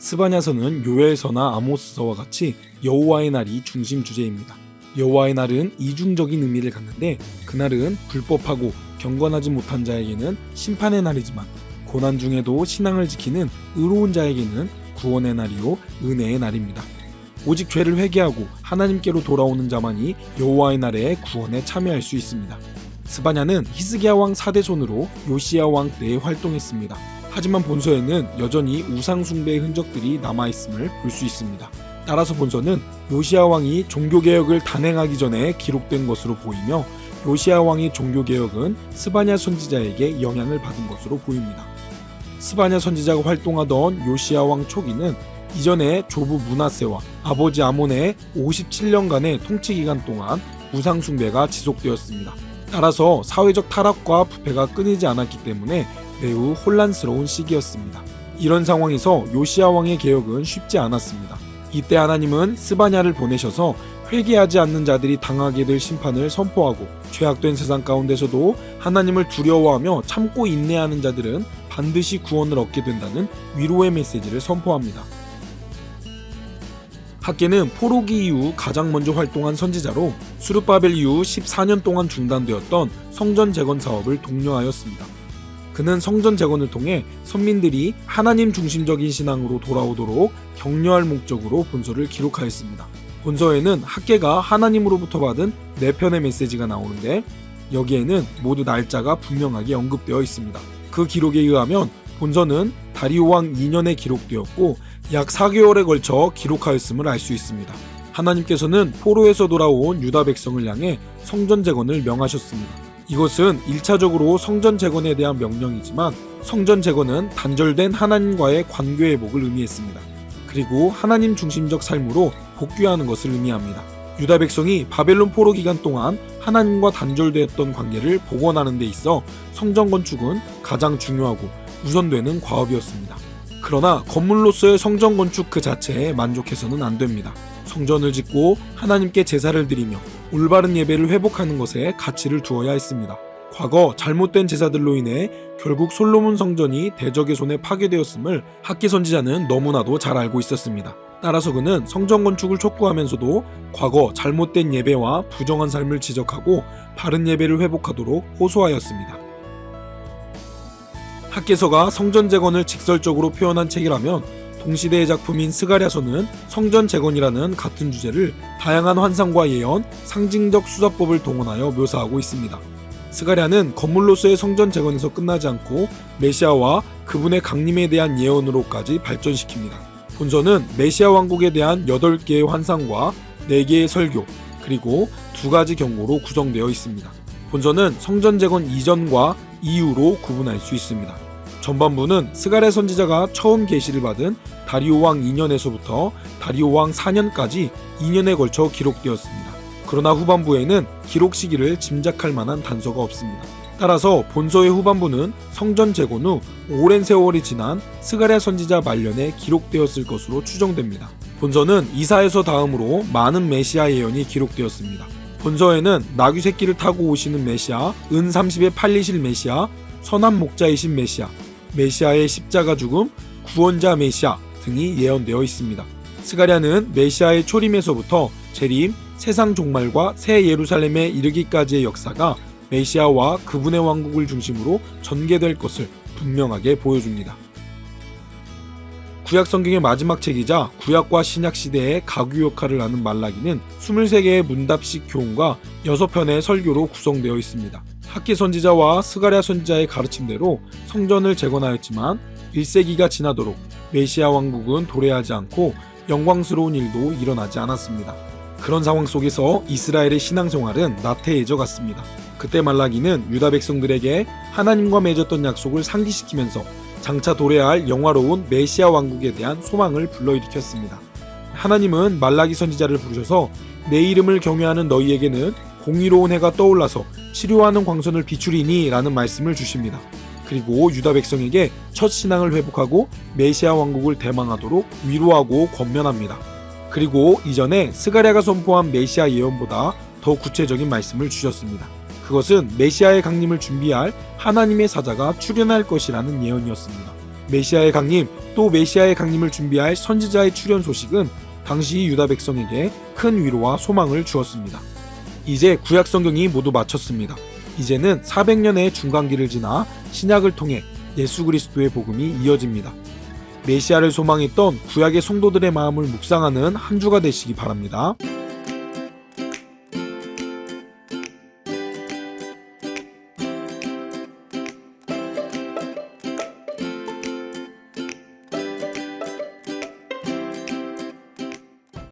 스바냐서는 요엘서나 아모스서와 같이 여호와의 날이 중심 주제입니다. 여호와의 날은 이중적인 의미를 갖는데 그날은 불법하고 경건하지 못한 자에게는 심판의 날이지만 고난 중에도 신앙을 지키는 의로운 자에게는 구원의 날이요 은혜의 날입니다. 오직 죄를 회개하고 하나님께로 돌아오는 자만이 여호와의 날에 구원에 참여할 수 있습니다. 스바냐는 히스기야 왕 4대 손으로 요시야 왕 때에 활동했습니다. 하지만 본서에는 여전히 우상 숭배의 흔적들이 남아 있음을 볼 수 있습니다. 따라서 본서는 요시야 왕이 종교 개혁을 단행하기 전에 기록된 것으로 보이며 요시야 왕의 종교 개혁은 스바냐 선지자에게 영향을 받은 것으로 보입니다. 스바냐 선지자가 활동하던 요시야 왕 초기는 이전에 조부 문하세와 아버지 아몬의 57년간의 통치 기간 동안 우상 숭배가 지속되었습니다. 따라서 사회적 타락과 부패가 끊이지 않았기 때문에 매우 혼란스러운 시기였습니다. 이런 상황에서 요시야 왕의 개혁은 쉽지 않았습니다. 이때 하나님은 스바냐를 보내셔서 회개하지 않는 자들이 당하게 될 심판을 선포하고 죄악된 세상 가운데서도 하나님을 두려워하며 참고 인내하는 자들은 반드시 구원을 얻게 된다는 위로의 메시지를 선포합니다. 학계는 포로기 이후 가장 먼저 활동한 선지자로 수르바벨 이후 14년 동안 중단되었던 성전 재건 사업을 독려하였습니다. 그는 성전 재건을 통해 선민들이 하나님 중심적인 신앙으로 돌아오도록 격려할 목적으로 본서를 기록하였습니다. 본서에는 학계가 하나님으로부터 받은 네 편의 메시지가 나오는데 여기에는 모두 날짜가 분명하게 언급되어 있습니다. 그 기록에 의하면 본서는 다리오 왕 2년에 기록되었고 약 4개월에 걸쳐 기록하였음을 알 수 있습니다. 하나님께서는 포로에서 돌아온 유다 백성을 향해 성전 재건을 명하셨습니다. 이것은 1차적으로 성전 재건에 대한 명령이지만 성전 재건은 단절된 하나님과의 관계 회복을 의미했습니다. 그리고 하나님 중심적 삶으로 복귀하는 것을 의미합니다. 유다 백성이 바벨론 포로 기간 동안 하나님과 단절되었던 관계를 복원하는 데 있어 성전 건축은 가장 중요하고 우선되는 과업이었습니다. 그러나 건물로서의 성전 건축 그 자체에 만족해서는 안 됩니다. 성전을 짓고 하나님께 제사를 드리며 올바른 예배를 회복하는 것에 가치를 두어야 했습니다. 과거 잘못된 제사들로 인해 결국 솔로몬 성전이 대적의 손에 파괴되었음을 학기 선지자는 너무나도 잘 알고 있었습니다. 따라서 그는 성전 건축을 촉구하면서도 과거 잘못된 예배와 부정한 삶을 지적하고 바른 예배를 회복하도록 호소하였습니다. 학계서가 성전 재건을 직설적으로 표현한 책이라면 동시대의 작품인 스가랴서는 성전 재건이라는 같은 주제를 다양한 환상과 예언, 상징적 수사법을 동원하여 묘사하고 있습니다. 스가랴는 건물로서의 성전 재건에서 끝나지 않고 메시아와 그분의 강림에 대한 예언으로까지 발전시킵니다. 본서는 메시아 왕국에 대한 8개의 환상과 4개의 설교, 그리고 두 가지 경고로 구성되어 있습니다. 본서는 성전 재건 이전과 이후로 구분할 수 있습니다. 전반부는 스가랴 선지자가 처음 계시를 받은 다리오 왕 2년에서부터 다리오 왕 4년까지 2년에 걸쳐 기록되었습니다. 그러나 후반부에는 기록 시기를 짐작할 만한 단서가 없습니다. 따라서 본서의 후반부는 성전 재건 후 오랜 세월이 지난 스가랴 선지자 말년에 기록되었을 것으로 추정됩니다. 본서는 이사에서 다음으로 많은 메시아 예언이 기록되었습니다. 본서에는 나귀 새끼를 타고 오시는 메시아, 은 30에 팔리실 메시아, 선한 목자이신 메시아, 메시아의 십자가 죽음, 구원자 메시아 등이 예언되어 있습니다. 스가랴는 메시아의 초림에서부터 재림, 세상 종말과 새 예루살렘에 이르기까지의 역사가 메시아와 그분의 왕국을 중심으로 전개될 것을 분명하게 보여줍니다. 구약 성경의 마지막 책이자 구약과 신약 시대의 가구 역할을 하는 말라기는 23개의 문답식 교훈과 6편의 설교로 구성되어 있습니다. 학기 선지자와 스가랴 선지자의 가르침대로 성전을 재건하였지만 1세기가 지나도록 메시아 왕국은 도래하지 않고 영광스러운 일도 일어나지 않았습니다. 그런 상황 속에서 이스라엘의 신앙생활은 나태해져 갔습니다. 그때 말라기는 유다 백성들에게 하나님과 맺었던 약속을 상기시키면서 장차 도래할 영화로운 메시아 왕국에 대한 소망을 불러일으켰습니다. 하나님은 말라기 선지자를 부르셔서 내 이름을 경외하는 너희에게는 공의로운 해가 떠올라서 치료하는 광선을 비추리니 라는 말씀을 주십니다. 그리고 유다 백성에게 첫 신앙을 회복하고 메시아 왕국을 대망하도록 위로하고 권면합니다. 그리고 이전에 스가랴가 선포한 메시아 예언보다 더 구체적인 말씀을 주셨습니다. 그것은 메시아의 강림을 준비할 하나님의 사자가 출현할 것이라는 예언이었습니다. 메시아의 강림 또 메시아의 강림을 준비할 선지자의 출현 소식은 당시 유다 백성에게 큰 위로와 소망을 주었습니다. 이제 구약 성경이 모두 마쳤습니다. 이제는 400년의 중간기를 지나 신약을 통해 예수 그리스도의 복음이 이어집니다. 메시아를 소망했던 구약의 성도들의 마음을 묵상하는 한 주가 되시기 바랍니다.